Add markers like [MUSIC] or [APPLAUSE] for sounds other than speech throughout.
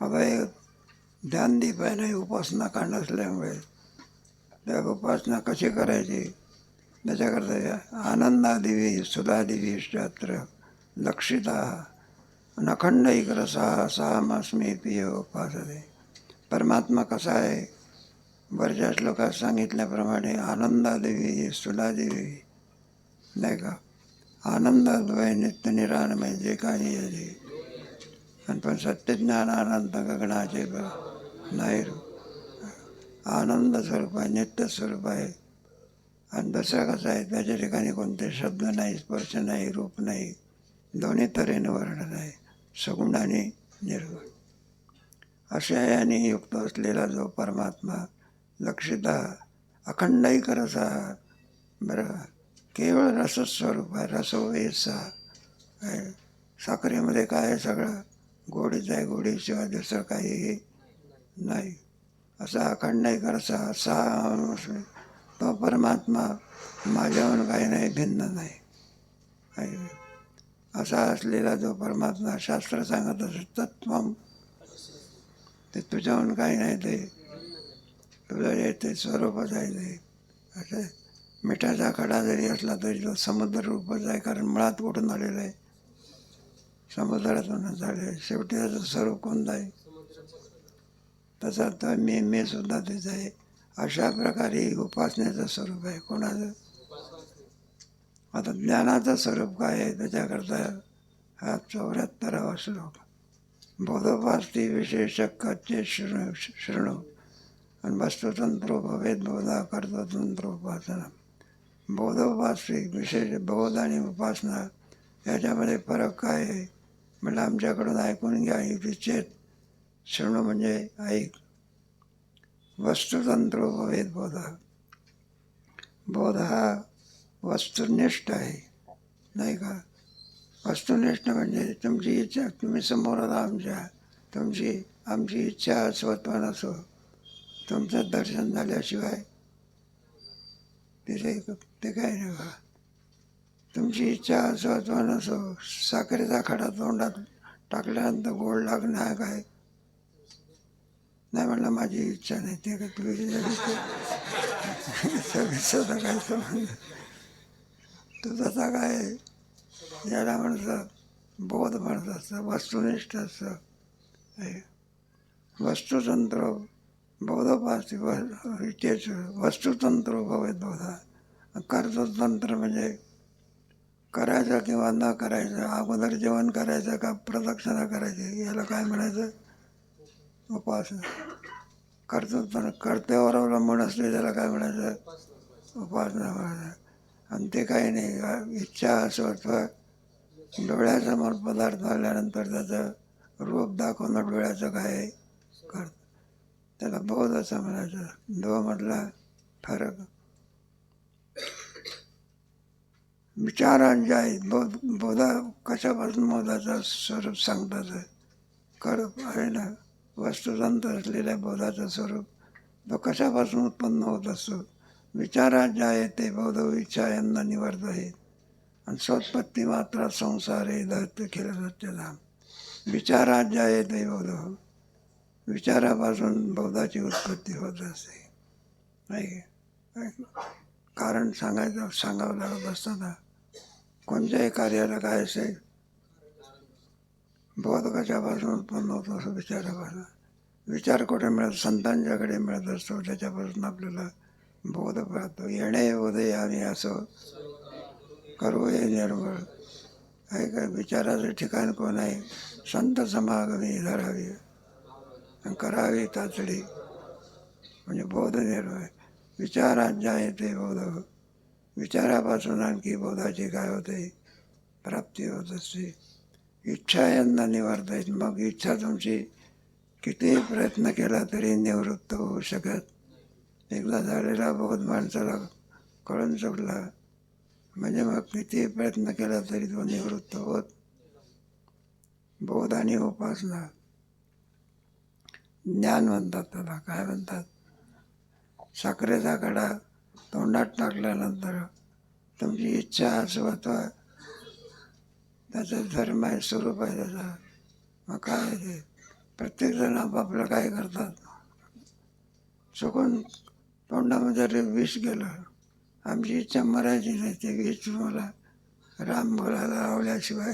आता हे ध्यान आहे उपासना का नसल्यामुळे त्या उपासना कशी करायची? त्याच्याकरता आनंदादेवी सुधा देवी शास्त्र लक्षिता नखंड रसा साहमस्मी पिय उपासते. परमात्मा कसा आहे? वरच्या श्लोकात सांगितल्याप्रमाणे आनंदादेवी सुधादेवी नाही का आनंदाद्वय नित्य निराण जे काही आहे आणि पण सत्यज्ञान आनंद गगनाचे नाही आनंद स्वरूप आहे नित्य स्वरूप आहे आणि दुसरं कसं आहे त्याच्या ठिकाणी कोणते शब्द नाही स्पर्श नाही रूप नाही दोन्ही तऱ्हेने वर्णन आहे सगुण आणि निर्गुण अशा याने युक्त असलेला जो परमात्मा लक्षिता अखंडही करसा बरोबर केवळ रसच स्वरूप आहे रसोवेसा आहे. साखरेमध्ये काय आहे सगळं? गोडीच आहे गोडीशिवाय दुसरं काहीही नाही. असा अखंडही करसा सहा तो परमात्मा माझ्याहून काही नाही भिन्न नाही. आहे. असा असलेला जो परमात्मा शास्त्र सांगत असेल तत्व ते तुझ्याहून काही नाही ते. तुझं ते स्वरूपच आहे ते. असं मिठाचा खडा जरी असला तरी तो समुद्र रूपच आहे कारण मुळात कुठून आलेला आहे? समुद्रातूनच आले आहे. शेवटी त्याचं स्वरूप कोणतं आहे? तसा तर मी मी सुद्धा तेच आहे. अशा प्रकारे उपासनेचं स्वरूप आहे. कोणाचं? आता ज्ञानाचं स्वरूप काय आहे? त्याच्याकरता हा चौऱ्याहत्तरावा श्लोक. बोधोपास्ती विशेष कच्चे शृण शृणू आणि वस्तुतंत्रो भवेद बोधा कर्ततंत्रोपासना बोधोपास्ती विशेष बोध आणि उपासना याच्यामध्ये फरक काय आहे? म्हटलं आमच्याकडून ऐकून घ्या ही विच्छेद शृणू म्हणजे ऐक. वस्तुतंत्रो भवेद बोधा. बोध हा वस्तुनिष्ठ आहे नाही का? वस्तुनिष्ठ म्हणजे तुमची इच्छा तुम्ही समोर आला आमच्या तुमची आमची इच्छा स्वत्व नसो तुमचं दर्शन झाल्याशिवाय तिथे ते काय नाही तुमची इच्छा स्वत्व नसो साखरेचा खडा तोंडात टाकल्यानंतर गोड लागणार काय? नाही म्हणलं माझी इच्छा नाही ते काय तुझी सगळं काय संबंध तू तसा काय? याला म्हणतं बोध म्हणत असतं वस्तुनिष्ठ असतं वस्तुतंत्र. बोधोपासी तेच वस्तुतंत्र भवेत बोधा. कर्तृतंत्र म्हणजे करायचं किंवा न करायचं अगोदर जेवण करायचं का प्रदक्षिणा करायची याला काय म्हणायचं? उपासना. कर्तृत्व कर्त्यावर अवलंबून असते त्याला काय म्हणायचं? उपासना म्हणायचं. आणि ते काही नाही. इच्छा स्वत्व डोळ्यासमोर पदार्थ आल्यानंतर त्याचं रूप दाखवणं डोळ्याचं काय? आहे त्याला बोध असं म्हणायचं म्हटला फरक. विचारांच्या आहे बोध बोधा कशापासून बोधाचं स्वरूप सांगतात? कर आहे ना? वस्तुतंत असलेल्या बोधाचं स्वरूप तो कशापासून उत्पन्न होत असतो? विचारात जे आहे ते बौद्ध इच्छा यांना निवर्त आहेत आणि स्वत्पत्ती मात्र संसार हे दत्त केलं सत्यधाम विचारात जे आहे ते बौद्ध विचारापासून बौद्धाची उत्पत्ती होत असते. नाही का? कारण सांगायचं सांगावं लागत असताना कोणत्याही कार्याला काय असेल बोध कशापासून उत्पन्न होतो असं विचारापासून. विचार कुठे मिळत? संतांच्याकडे मिळत असतो. त्याच्यापासून आपल्याला बोध प्राप्त येणे उदय आम्ही असं करू हे निर्मळ. आहे का? विचाराचं ठिकाण कोण आहे? संत समागमी धरावी. करावी ताचडी म्हणजे बोध निर्माण विचारांच्या येते बौद्ध बोध. विचारापासून आणखी बोधाची काय होते? प्राप्ती होत असते. इच्छा यांना निवारता मग इच्छा तुमची कितीही प्रयत्न केला तरी निवृत्त होऊ शकत? एकदा झालेला बोध माणसाला कळून चुकला म्हणजे मग कितीही प्रयत्न केला तरी तो निवृत्त होत? बोध आणि उपासना. ज्ञान म्हणतात त्याला. काय म्हणतात? साखरेचा कडा तोंडात टाकल्यानंतर तुमची इच्छा स्वतः त्याचं धर्म आहे स्वरूप आहे त्याचा. मग काय ते? प्रत्येकजण आपापलं काय करतात? चुकून तोंडामध्ये जरी विष गेलं. आमची इच्छा मरायची नाही ते विष मला राम बोलायला लावल्याशिवाय.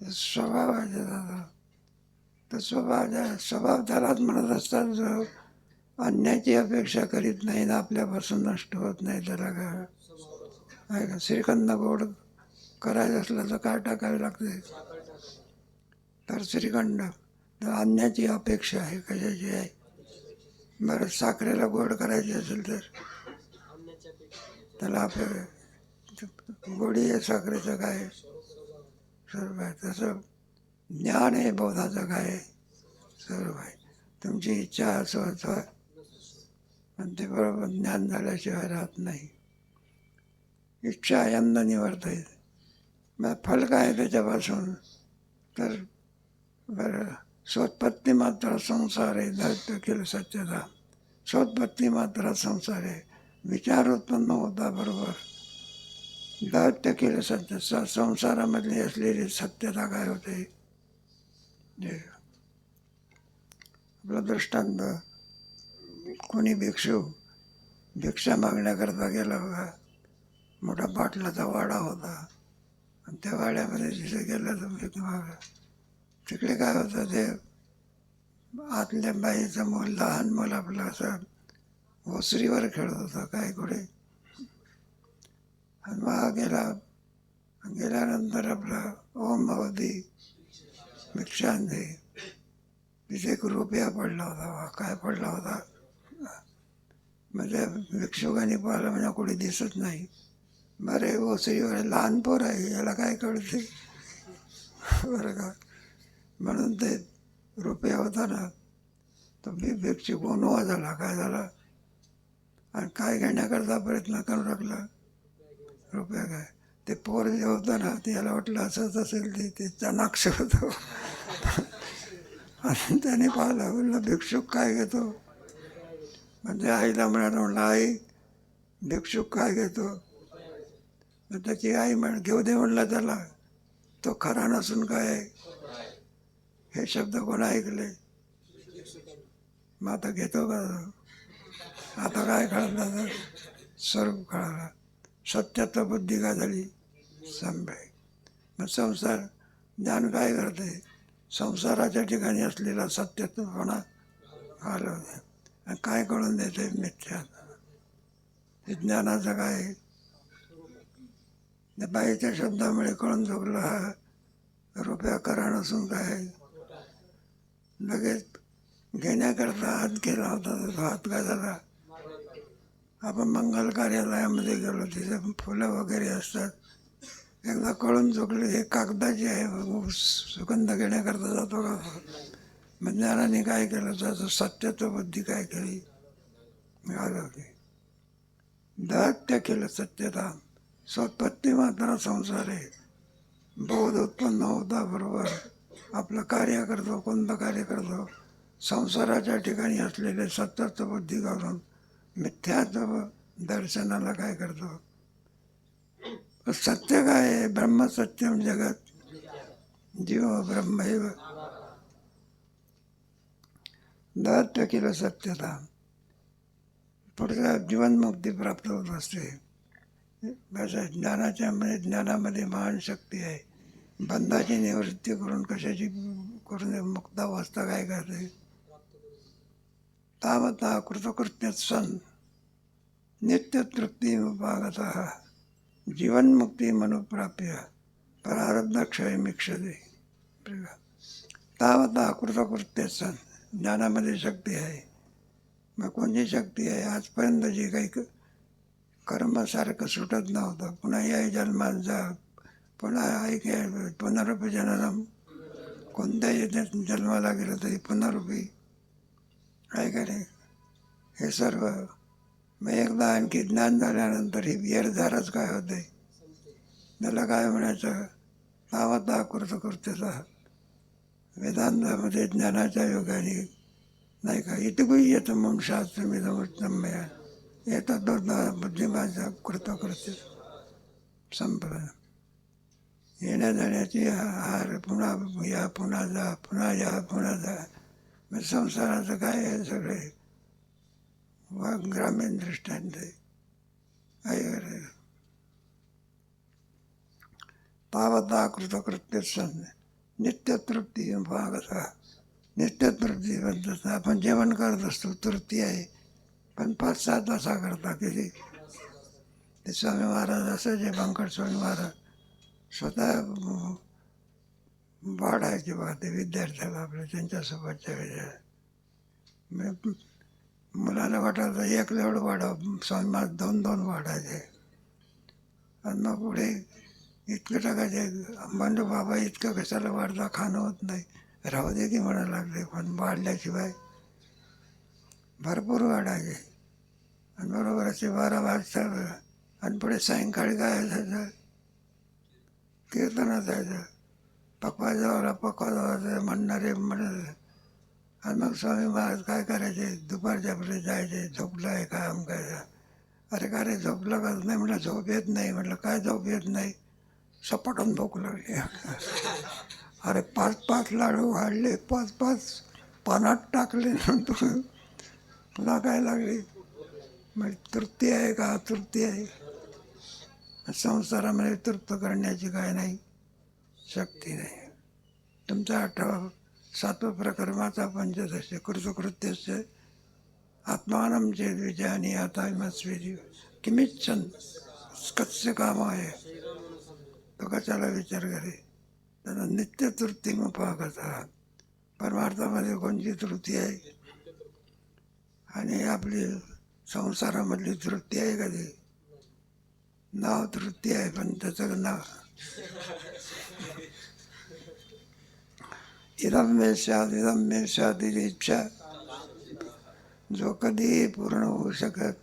स्वभाव आहे त्याचा. तर स्वभाव ज्या- स्वभाव त्यालाच म्हणत असतात जो अन्याची अपेक्षा करीत नाही ना आपल्यापासून नष्ट होत नाही त्याला काय आहे का? श्रीखंड गोड करायचं असलं तर काय टाकावे लागते? तर श्रीखंड तर अन्याची अपेक्षा आहे कशाची आहे? बरं साखरेला गोड करायची असेल तर? त्याला आपल्या गोडी आहे साखरेचं काय? सर्व आहे. तसं ज्ञान आहे बोधाचं काय आहे? सर्व आहे. तुमची इच्छा असो होतं आणि ते बरोबर ज्ञान झाल्याशिवाय राहत नाही. इच्छा यंदा येते. मग फल काय आहे त्याच्यापासून? तर बरं स्वोत्पत्ती मात्र संसार आहे दैत्य केलं सत्यता स्वोत्पत्ती मात्र संसार आहे. विचार उत्पन्न होता बरोबर. दैत्य केलं सत्य स- संसारामधली असलेली सत्यता काय होते? जे आपला दृष्टांत कोणी भिक्षू भिक्षा मागण्याकरता गेला बघा मोठा बाटलाचा वाडा होता. आणि त्या वाड्यामध्ये जिथे गेलं तर म्हणजे भिक माग तिकडे काय होतं ते आतल्या बाईचं मूल लहान मूल आपलं असं ओसरीवर खेळत होतं काय कुठे. आणि मग गेला गेल्यानंतर आपला ओम भवती भिक्षांती तिथे एक रुपया पडला होता काय पडला होता? म्हणजे भिक्षुकांनी पाहिलं म्हणजे कोणी दिसत नाही. बरे ओसरीवर लहान पोर आहे. याला काय कळते? बरं का? म्हणून ते रुपया होता ना. तो मी भिक्षुक उन्हा झाला. काय झाला? आणि काय घेण्याकरता प्रयत्न करू लागला? रुपया काय? ते पोर जे होतं ना ते याला वाटलं असंच असेल ते ते चाणाक्ष होतो. आणि त्याने पाहिलं म्हणलं भिक्षुक काय घेतो? म्हणजे आईला म्हणाला म्हणलं आई भिक्षुक काय घेतो? मग त्याची आई म्हण घेऊ दे म्हणलं त्याला. तो खरा नसून काय आहे? हे शब्द कोण ऐकले? मग आता घेतो का? आता काय कळलं? स्वरूप कळाला. सत्यात्व बुद्धी काय झाली? संभय. मग संसार ज्ञान काय करते संसाराच्या ठिकाणी असलेला सत्यत्वपणा घालवते आणि काय कळून देते मिथ्या. हे ज्ञानाचं काय? बाईच्या शब्दामुळे कळून चुकलं हा. रुपया करा नसून काय? आहे? लगेच घेण्याकरता हात केला होता तो हात काय झाला? आपण मंगल कार्यालयामध्ये गेलो तिथे फुलं वगैरे असतात. एकदा कळून चुकले हे कागदाची आहे सुगंध घेण्याकरता जातो का? म्हणजे ज्ञानाने काय केलं त्याचं सत्यत्व बुद्धी काय केली? घालवली दात्य केलं सत्यता स्वत्पत्ती मात्र संसार आहे. बोध उत्पन्न होता बरोबर. आपलं कार्य करतो कोणतं कार्य करतो? संसाराच्या ठिकाणी असलेले सत्यत्व बुद्धी घालून मिथ्यात्व दर्शनाला काय करतो? सत्य काय आहे? ब्रह्मसत्यम जगत. जीव ब्रह्मैव दत्त केलं सत्यता. पुढच्या जीवनमुक्ती प्राप्त होत असते. ज्ञानाच्या म्हणजे ज्ञानामध्ये महान शक्ती आहे. बंधाची निवृत्ती करून कशाची करून मुक्त अवस्था काय करते? तावता कृतकृत्य सन् नित्यतृप्ती उपागत जीवनमुक्ती तावता कृतकृत्य सन् ज्ञानामध्ये शक्ती आहे। मग कोणती शक्ती आहे। आजपर्यंत जे काही क- कर्मासारखं सुटत नव्हतं। पुन्हा या जन्मात जा पुन्हा ऐक पुनरुपी जन्म कोणत्याही जन्माला गेलं तरी पुनरुपी काय करे? हे सर्व मग एकदा आणखी ज्ञान झाल्यानंतर ही व्यरधारच काय होते त्याला काय म्हणायचं? तावता आकृत कृत्यचा वेदांतामध्ये ज्ञानाच्या योगाने नाही का? इतकं येतं मग शास्त्रमिदमुत्तम येतात दोन बुद्धिमाच्या कृतकृत्य संपलं. येण्या जाण्याची हार पुन्हा या पुन्हा जा पुन्हा या पुन्हा जा. मग संसाराचं काय आहे सगळे? ग्रामीण दृष्टांत. आहे पावता कृतकृत्य सण नित्यतृप्ती भागता नित्यतृप्ती म्हणतात आपण जेवण करत असतो तृप्ती आहे. पण पाच सहा तासा करता किती? ते स्वामी महाराज असायचे बंकट स्वामी महाराज स्वतः अं, किंवा बा ते विद्यार्थ्याला आपल्या त्यांच्यासोबतच्या वेळेला. मुलाला वाटायचं एक लेवड वाढव समाज दोन दोन वाढायचे. आणि मग पुढे इतकं टाकायचे म्हणलं बाबा इतकं कशाला वाढता खाणं होत नाही. राहू दे की म्हणायला लागले पण वाढल्याशिवाय भरपूर वाढायचे. आणि बरोबर असे बारा वाजता आणि पुढे सायंकाळी काय असायचं कीर्तन असायचं पकवाजवळ पकवाजवळ म्हणणारे म्हणत आणि मग स्वामी महाराज काय करायचे? दुपारच्या पुढे जायचे झोपलं आहे काय? अमकायचं अरे का रे झोपलं का? नाही म्हटलं झोप येत नाही. म्हटलं काय झोप येत नाही? सपाटून भूक लागली. [LAUGHS] अरे पाच पाच लाडू वाढले पाच पाच पानात टाकले नंतर पुन्हा काय लागली. म्हणजे तृप्ती आहे का? तृप्ती आहे. संसारामध्ये तृप्त करण्याची काय नाही. शक्ती नाही. तुमचा आठवा सातवं प्रकर्माचा पंचदश कृतकृत्यस्य आत्मानं चेद विजयानी आता मस्विधी किमिच्छन कस्य काम आहे तो कशाला विचार करे. त्याला नित्य तृप्ती मग पाहता परमार्थामध्ये कोणची तृप्ती आहे? आणि आपली संसारामधली तृप्ती आहे का ती? नाव तृप्ती आहे पण त्याचं नाव इदम मे स्याद इदम मे इच्छा। जो कधीही पूर्ण होऊ शकत।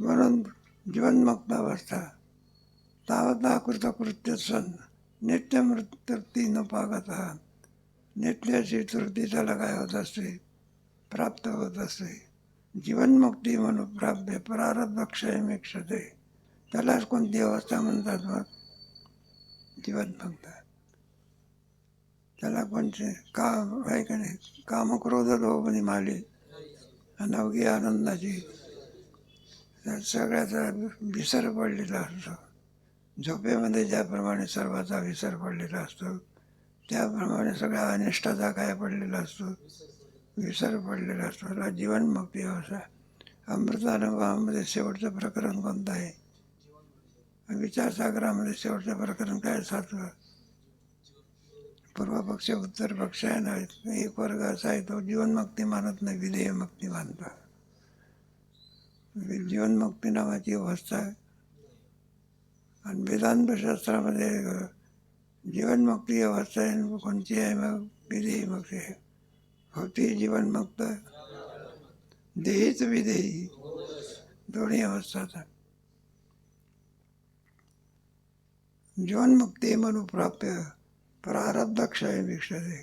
म्हणून जीवनमुक्त अवस्था तावता कृतकृत्य सण नित्य तृप्ती न पागत नित्याची तृप्ती त्याला काय होत असते प्राप्त होत असते। जीवनमुक्ती म्हणून प्राप्य प्रारब्ध क्षय मिक्षते त्यालाच कोणती अवस्था म्हणतात मग? जीवनमुक्त त्याला कोणते काम आहे का नाही कामक्रोध लोभनी माली अनवगी आनंदाची. सगळ्याचा विसर पडलेला असतो. झोपेमध्ये ज्याप्रमाणे सर्वाचा विसर पडलेला असतो त्याप्रमाणे सगळ्या अनिष्टाचा काय पडलेला असतो विसर पडलेला असतो. त्याला जीवनमुक्ती अवस्था अमृतानुभवामध्ये शेवटचं प्रकरण कोणतं आहे? विचारसागरामध्ये शेवटचं प्रकरण काय सातवं पूर्व पक्ष उत्तर पक्ष आहे ना एक वर्ग असा आहे तो जीवनमुक्ती मानत नाही विधेयमुक्ती मानतात जीवनमुक्ती नावाची अवस्था आहे. आणि वेदांत शास्त्रामध्ये जीवनमुक्ती अवस्था आहे कोणची आहे मग विधेयमुक्ती आहे. होती जीवनमुक्त देहीच विधेयी. दोन्ही अवस्थाचा जीवनमुक्ती म्हणून प्राप्य प्रारब्ध क्षय वीक्षते.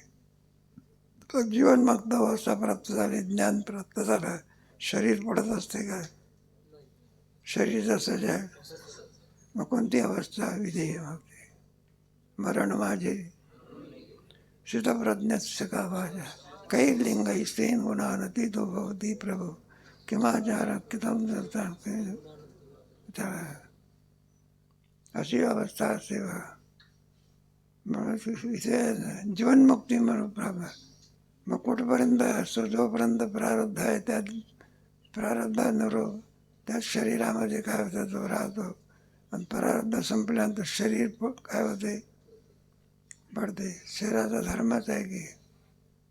तो जीवनमुक्त अवस्था प्राप्त झाली ज्ञान प्राप्त झालं शरीर पडत असते का? शरीर जसं जे आहे मग कोणती अवस्था? विधेय होते मरण माझे. शितप्रज्ञस्य का भाषा काही लिंग स्त्रीन गुणानती तो भवती प्रभू किमाचार कितम अशी अवस्था सेवा। जीवनमुक्ती म्हणून प्राप्त मग कुठपर्यंत असतो जोपर्यंत प्रारब्ध आहे त्यात प्रारब्धानुरूप त्या शरीरामध्ये काय होतं तो राहतो. आणि प्रारब्ध संपल्यानंतर शरीर काय होते? पडते. शरीराचा धर्मच आहे की.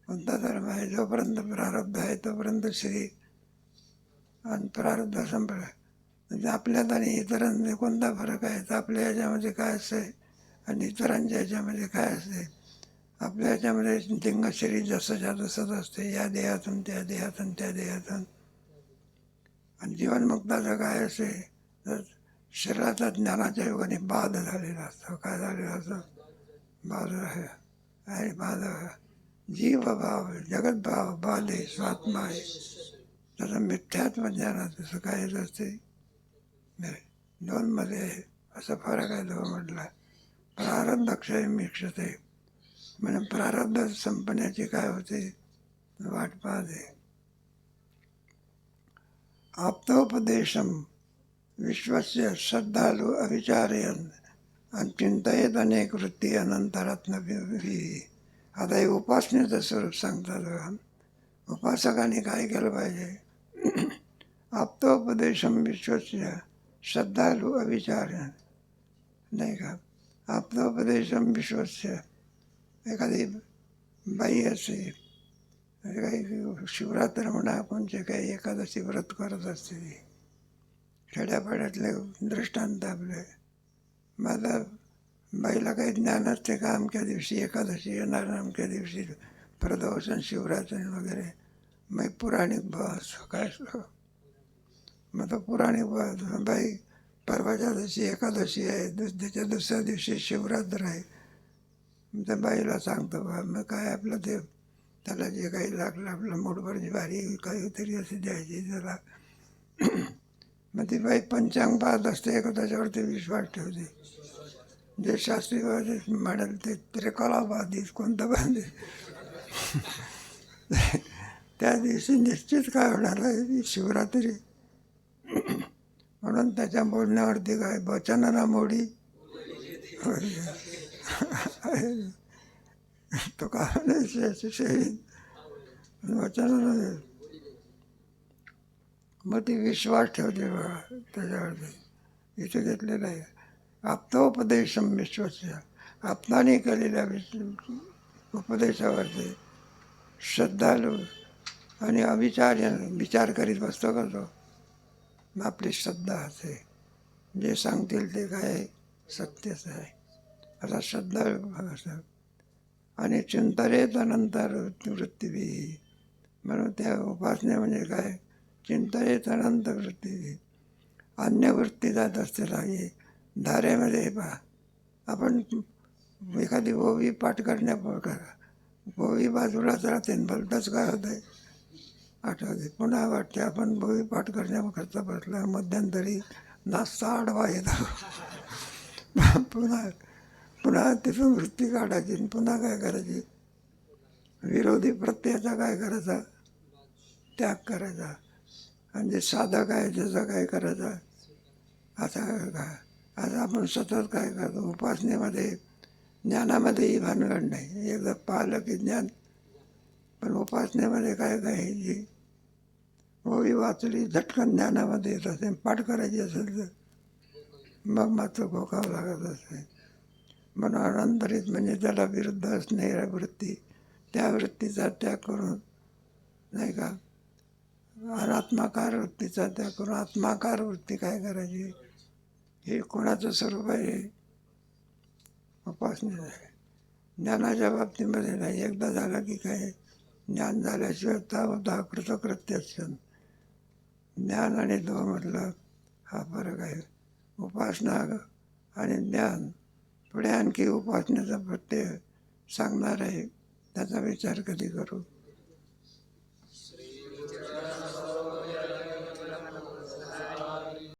कोणता धर्म आहे? जोपर्यंत प्रारब्ध आहे तोपर्यंत शरीर. आणि प्रारब्ध संपलं. म्हणजे आपल्यात आणि इतरांमध्ये कोणता फरक आहे? तर आपल्या याच्यामध्ये काय असते आणि इतरांच्या ह्याच्यामध्ये काय असते? आपल्या ह्याच्यामध्ये लिंग शरीर जसंच्या तसंच असते. या देहातून त्या देहातून त्या देहातून. आणि जीवनमुक्ताचं काय असे? तर शरीराचा ज्ञानाच्या योगाने बाध झालेला असतो. काय झालेला असतो? बाध आहे. आहे बाध. जीव भाव जगद्भाव बाध आहे स्वात्मा आहे. त्याचं मिथ्यात्म ज्ञानात असं काय असते? दोनमध्ये आहे. असं फरक आहे तो म्हटलं. प्रारब्ध क्षय मिक्षते म्हणजे प्रारब्ध संपण्याची काय होते? वाट पाहते। आप्तोपदेशम विश्वस्य श्रद्धालु अविचारयन आणि चिंतयत अनेक वृत्ती अनंतरात्म आता हे उपासनेचं स्वरूप सांगतात बघा. उपासकाने काय केलं पाहिजे? आप्तोपदेशम विश्वस्य श्रद्धालु अविचारयन। नाही का? आप्तोपदेशम विश्वस्य। एखादी बाई काही शिवरात्र म्हणा कोणचे काही एकादशी व्रत करत असते खेड्यापाड्यातले दृष्टांत आपले माझा बाईला काही ज्ञान असते का अमक्या दिवशी एकादशी येणार अमक्या दिवशी प्रदोष आणि शिवरात्री वगैरे मग पुराणिक बस काय असं. मग तो पुराणिक बस बाई परवाच्या दिवशी एकादशी आहे दुस त्याच्या दुसऱ्या दिवशी शिवरात्र आहे. मग त्या बाईला सांगतो बा मग काय आपलं ते त्याला जे काही लागलं आपलं मोठभर ज्वारी काहीतरी अशी द्यायची त्याला. [CLEARS THROAT] मग ती बाई पंचांग पाहत असते का त्याच्यावरती विश्वास ठेवते. जे शास्त्री म्हणाल ते त्रिकला बाधीस कोणतं बांधे [LAUGHS] त्या दिवशी निश्चित काय होणार आहे शिवरात्री. म्हणून त्याच्या बोलण्यावरती काय वचनाला मोडी? तो का शेळी मग ती विश्वास ठेवते बघा त्याच्यावरती. इथे घेतलेलं आहे आप्तोपदेशम विश्वस्य. आपणाने केलेल्या विश- उपदेशावरती श्रद्धालू आणि अविचार विचार करीत बसतो का तो? आपली श्रद्धा असते. जे सांगतील ते काय सत्यच आहे. असा श्रद्धा असं आणि चिंतरेत अनंतर वृत्ती म्हणून त्या उपासने म्हणजे काय? चिंतनेत अनंत वृत्ती अन्य वृत्ती जात असते लागे. धारेमध्ये पहा. आपण एखादी ओवी पाठ करण्यापूर्वी ओवी बाजूलाच राहते आणि भलतंच काय होतं आहे आठवते. पुन्हा वाटते आपण बोवी पाठ करण्याकरता बसला मध्यंतरी नाश्ता आडवा येतो. पुन्हा पुन्हा तिथून वृत्ती काढायची पुन्हा काय करायची? विरोधी प्रत्ययाचा काय करायचा? त्याग करायचा. म्हणजे आणि जे साधक आहे त्याचा काय करायचा? असा काय आता आपण सतत काय करतो? उपासनेमध्ये ज्ञानामध्येही भानगड नाही. एकदा पाहिलं की ज्ञान पण उपासनेमध्ये काय काय जी ओळी वाचली झटकन ज्ञानामध्ये येत असेल पाठ करायची असेल तर मग मात्र घोकावं लागत असे. म्हणून अनंतरित म्हणजे त्याला विरुद्ध असणाऱ्या वृत्ती त्या वृत्तीचा त्याग करून नाही का अनात्माकार वृत्तीचा त्याग करून आत्माकार वृत्ती काय करायची? हे कोणाचं स्वरूप आहे? उपासनेचं आहे. ज्ञानाच्या बाबतीमध्ये नाही. एकदा झालं की काय? ज्ञान झाल्याशिवाय होता कृतकृत्य क्षण ज्ञान आणि तो म्हटलं हा फरक आहे. उपासना आणि ज्ञान पुढे आणखी उपासनेचा प्रत्यय सांगणार आहे त्याचा विचार कधी करू?